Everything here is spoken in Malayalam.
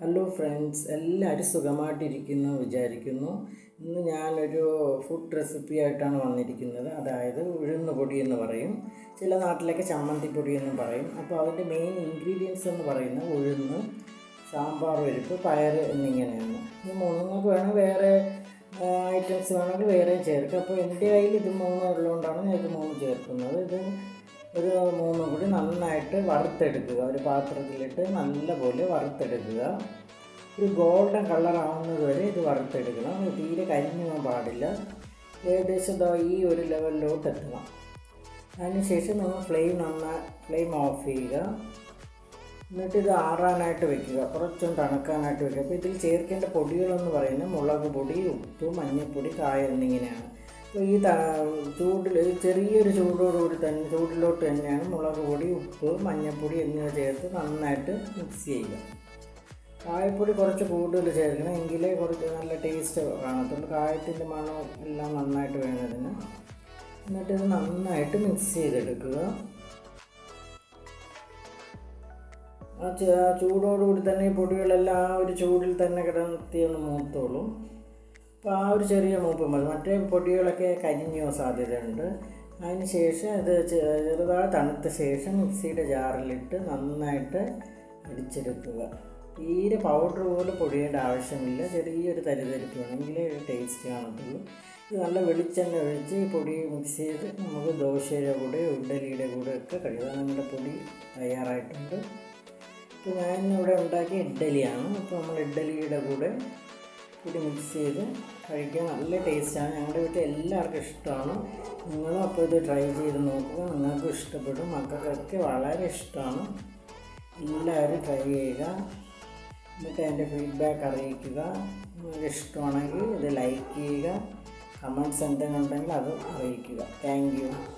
ഹലോ ഫ്രണ്ട്സ് എല്ലാവരും സുഖമായിട്ടിരിക്കുന്നു വിചാരിക്കുന്നു. ഇന്ന് ഞാനൊരു ഫുഡ് റെസിപ്പി ആയിട്ടാണ് വന്നിരിക്കുന്നത്. അതായത് ഉഴുന്ന് പൊടി എന്ന് പറയും. ചില നാട്ടിലൊക്കെ ചമ്മന്തി പൊടി എന്ന് പറയും. അപ്പോൾ അതിന്റെ മെയിൻ ഇൻഗ്രീഡിയൻസ് എന്ന് പറയുന്നത് ഉഴുന്ന് സാമ്പാർ പരിപ്പ് പയർ എന്നിങ്ങനെയാണ്. ഈ മൂന്നുങ്ങൾക്ക് വേണമെങ്കിൽ വേറെ ഐറ്റംസ് വേണമെങ്കിൽ വേറെയും ചേർക്കാം. അപ്പോൾ എന്റെ കയ്യിൽ ഇത് മൂന്ന് ഉള്ളതുകൊണ്ടാണ് ഞാൻ ഇത് മൂന്ന് ചേർക്കുന്നത്. ഇത് ഒരു മൂന്നും കൂടി നന്നായിട്ട് വറുത്തെടുക്കുക. ഒരു പാത്രത്തിലിട്ട് നല്ലപോലെ വറുത്തെടുക്കുക. ഒരു ഗോൾഡൻ കളർ ആവുന്നത് വരെ ഇത് വറുത്തെടുക്കണം. തീരെ കരിഞ്ഞു പോകാൻ പാടില്ല. ഏകദേശം ഈ ഒരു ലെവലിലോട്ട് എത്തണം. അതിനുശേഷം നമ്മൾ ഫ്ലെയിം നന്നായി ഫ്ലെയിം ഓഫ് ചെയ്യുക. എന്നിട്ട് ഇത് ആറാനായിട്ട് വെക്കുക. കുറച്ചും തണുക്കാനായിട്ട് വെക്കുക. അപ്പോൾ ഇതിൽ ചേർക്കേണ്ട പൊടികളെന്ന് പറയുന്നത് മുളക് പൊടി ഉപ്പ് മഞ്ഞൾപ്പൊടി കായ എന്നിങ്ങനെയാണ്. ഈ ചൂടിൽ ചെറിയൊരു ചൂടോടുകൂടി തന്നെ ചൂടിലോട്ട് തന്നെയാണ് മുളക് പൊടി ഉപ്പ് മഞ്ഞൾപ്പൊടി എന്നിവ ചേർത്ത് നന്നായിട്ട് മിക്സ് ചെയ്യുക. കായപ്പൊടി കുറച്ച് കൂടുതൽ ചേർക്കണം എങ്കിലേ കുറച്ച് നല്ല ടേസ്റ്റ് കാണത്തുള്ളൂ. കായത്തിന്റെ മണം എല്ലാം നന്നായിട്ട് വേണതിന് എന്നിട്ട് ഇത് നന്നായിട്ട് മിക്സ് ചെയ്തെടുക്കുക. ആ ചൂടോടുകൂടി തന്നെ ഈ പൊടികളെല്ലാം ആ ഒരു ചൂടിൽ തന്നെ കിടത്തി ഒന്ന് മൂത്തോളും. അപ്പോൾ ആ ഒരു ചെറിയ മൂപ്പ് മതി. മറ്റേ പൊടികളൊക്കെ കരിഞ്ഞോ സാധ്യതയുണ്ട്. അതിന് ശേഷം ഇത് ചെറുതായി തണുത്ത ശേഷം മിക്സിയുടെ ജാറിലിട്ട് നന്നായിട്ട് അടിച്ചെടുക്കുക. തീരെ പൗഡർ പോലെ പൊടിയേണ്ട ആവശ്യമില്ല. ചെറിയൊരു തരിതരിപ്പ് വേണമെങ്കിലേ ടേസ്റ്റ് കാണത്തുള്ളൂ. ഇത് നല്ല വെളിച്ചെണ്ണ ഒഴിച്ച് ഈ പൊടി മിക്സ് ചെയ്ത് നമുക്ക് ദോശയുടെ കൂടെ ഉണ്ടലിയുടെ കൂടെ ഒക്കെ കഴിയുക നമ്മുടെ പൊടി തയ്യാറായിട്ടുണ്ട്. ഇപ്പോൾ ഞാൻ ഇവിടെ ഉണ്ടാക്കിയ ഇഡ്ഡലിയാണ്. അപ്പോൾ നമ്മൾ ഇഡ്ഡലിയുടെ കൂടെ കൂടി മിക്സ് ചെയ്ത് കഴിക്കാൻ നല്ല ടേസ്റ്റാണ് ഞങ്ങളുടെ വീട്ടിൽ എല്ലാവർക്കും ഇഷ്ടമാണ്. നിങ്ങളും അപ്പോൾ ഇത് ട്രൈ ചെയ്ത് നോക്കുക. നിങ്ങൾക്ക് ഇഷ്ടപ്പെടും. മക്കൾക്കൊക്കെ വളരെ ഇഷ്ടമാണ്. എല്ലാവരും ട്രൈ ചെയ്യുക. എന്നിട്ട് എന്റെ ഫീഡ്ബാക്ക് അറിയിക്കുക. നിങ്ങൾക്ക് ഇഷ്ടമാണെങ്കിൽ ഇത് ലൈക്ക് ചെയ്യുക. കമൻസ് എന്തെങ്കിലും ഉണ്ടെങ്കിൽ അത് അറിയിക്കുക. താങ്ക്